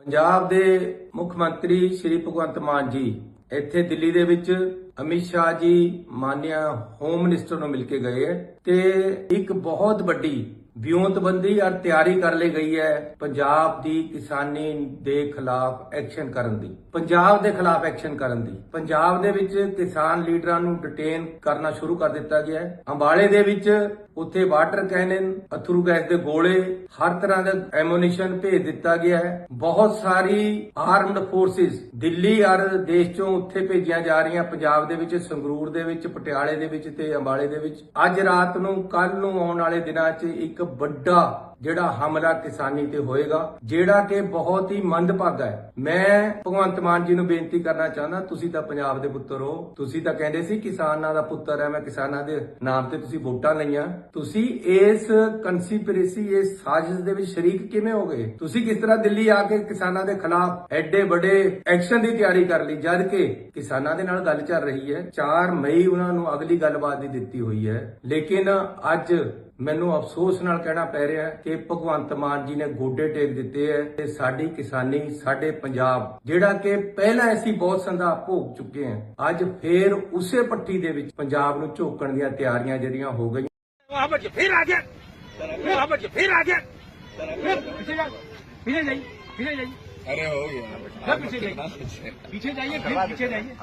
ਪੰਜਾਬ ਦੇ ਮੁੱਖ ਮੰਤਰੀ ਸ਼੍ਰੀ ਭਗਵੰਤ ਮਾਨ ਜੀ, ਇੱਥੇ ਦਿੱਲੀ ਦੇ ਵਿੱਚ ਅਮਿਤ ਸ਼ਾਹ ਜੀ ਮਾਨਿਆ ਹੋਮ ਮਿਨਿਸਟਰ ਨੂੰ ਮਿਲ ਕੇ ਗਏ ਹੈ ਤੇ ਇੱਕ ਬਹੁਤ ਵੱਡੀ ਵਿਉਂਤਬੰਦੀ ਔਰ ਤਿਆਰੀ ਕਰ ਲਈ ਗਈ ਹੈ ਪੰਜਾਬ ਦੀ ਕਿਸਾਨੀ ਦੇ ਖਿਲਾਫ ਐਕਸ਼ਨ ਕਰਨ ਦੀ। ਪੰਜਾਬ ਦੇ ਖਿਲਾਫ ਐਕਸ਼ਨ ਕਰਨ ਦੀ। ਪੰਜਾਬ ਦੇ ਵਿੱਚ ਕਿਸਾਨ ਲੀਡਰਾਂ ਨੂੰ ਡਿਟੇਨ ਕਰਨਾ ਸ਼ੁਰੂ ਕਰ ਦਿੱਤਾ ਗਿਆ ਹੈ। ਅੰਬਾਲੇ ਦੇ ਵਿੱਚ ਉੱਥੇ ਵਾਟਰ ਕੈਨਨ, ਅਥਰੂ ਗੈਸ ਦੇ ਗੋਲੇ, ਹਰ ਤਰ੍ਹਾਂ ਦਾ ਐਮੂਨੀਸ਼ਨ ਭੇਜ ਦਿੱਤਾ ਗਿਆ ਹੈ। ਬਹੁਤ ਸਾਰੀ ਆਰਮਡ ਫੋਰਸਿਸ ਦਿੱਲੀ ਔਰ ਦੇਸ਼ ਚੋਂ ਉੱਥੇ ਭੇਜੀਆਂ ਜਾ ਰਹੀਆਂ। ਪੰਜਾਬ ਦੇ ਵਿੱਚ, ਸੰਗਰੂਰ ਦੇ ਵਿੱਚ, ਪਟਿਆਲੇ ਦੇ ਵਿੱਚ ਤੇ ਅੰਬਾਲੇ ਦੇ ਵਿੱਚ। ਅੱਜ ਰਾਤ ਨੂੰ ਕੱਲ ਨੂੰ ਆਉਣ ਵਾਲੇ ਦਿਨਾਂ 'ਚ ਇੱਕ ਵੱਡਾ ਜਿਹੜਾ ਹਮਲਾ ਕਿਸਾਨੀ ਤੇ ਹੋਏਗਾ, ਜਿਹੜਾ ਕਿ ਬਹੁਤ ਹੀ ਮੰਦਭਾਗਾ ਹੈ। ਮੈਂ ਭਗਵੰਤ ਮਾਨ ਜੀ ਨੂੰ ਬੇਨਤੀ ਕਰਨਾ ਚਾਹੁੰਦਾ, ਤੁਸੀਂ ਤਾਂ ਪੰਜਾਬ ਦੇ ਪੁੱਤਰ ਹੋ। ਤੁਸੀਂ ਤਾਂ ਕਹਿੰਦੇ ਸੀ, ਕਿਸਾਨਾਂ ਦਾ ਪੁੱਤਰ ਹੈ, ਮੈਂ ਕਿਸਾਨਾਂ ਦੇ ਨਾਮ ਤੇ ਤੁਸੀਂ ਵੋਟਾਂ ਲਈਆਂ। ਤੁਸੀਂ ਇਸ ਕਨਸਪੀਰੇਸੀ ਇਸ ਸਾਜ਼ਿਸ਼ ਦੇ ਵਿੱਚ ਸ਼ਰੀਕ ਕਿਵੇਂ ਹੋ ਗਏ? ਤੁਸੀਂ ਕਿਸ ਤਰ੍ਹਾਂ ਦਿੱਲੀ ਆ ਕੇ ਕਿਸਾਨਾਂ ਦੇ ਖਿਲਾਫ ਐਡੇ ਵੱਡੇ ਐਕਸ਼ਨ ਦੀ ਤਿਆਰੀ ਕਰ ਲਈ, ਜਦ ਕਿ ਕਿਸਾਨਾਂ ਦੇ ਨਾਲ ਗੱਲ ਚੱਲ ਰਹੀ ਹੈ। 4 ਮਈ, ਉਹਨਾਂ ਨੂੰ ਅਗਲੀ ਗੱਲਬਾਤ ਦੀ ਦਿੱਤੀ ਹੋਈ ਹੈ। ਲੇਕਿਨ ਅੱਜ ਮੈਨੂੰ ਅਫਸੋਸ ਨਾਲ ਕਹਿਣਾ ਪੈ ਰਿਹਾ ਹੈ ਕਿ ਭਗਵੰਤ ਮਾਨ ਜੀ ਨੇ ਗੋਡੇ ਟੇਕ ਦਿੱਤੇ ਹੈ ਤੇ ਸਾਡੀ ਕਿਸਾਨੀ ਸਾਡੇ ਪੰਜਾਬ ਜਿਹੜਾ ਕਿ ਪਹਿਲਾਂ ਅਸੀਂ ਬਹੁਤ ਸੰਦਾ ਭੋਗ ਚੁੱਕੇ ਹਾਂ ਅੱਜ ਫੇਰ ਉਸੇ ਪੱਟੀ ਦੇ ਵਿੱਚ ਪੰਜਾਬ ਨੂੰ ਝੋਕਣ ਦੀਆਂ ਤਿਆਰੀਆਂ ਜਿਹੜੀਆਂ ਹੋ ਗਈਆਂ वहां पर फिर आ गया वहां पर फिर आ गया फिर पीछे जा पीछे जाइए पीछे जाइए अरे हो गया फिर पीछे जाइए पीछे जाइए फिर पीछे जाइए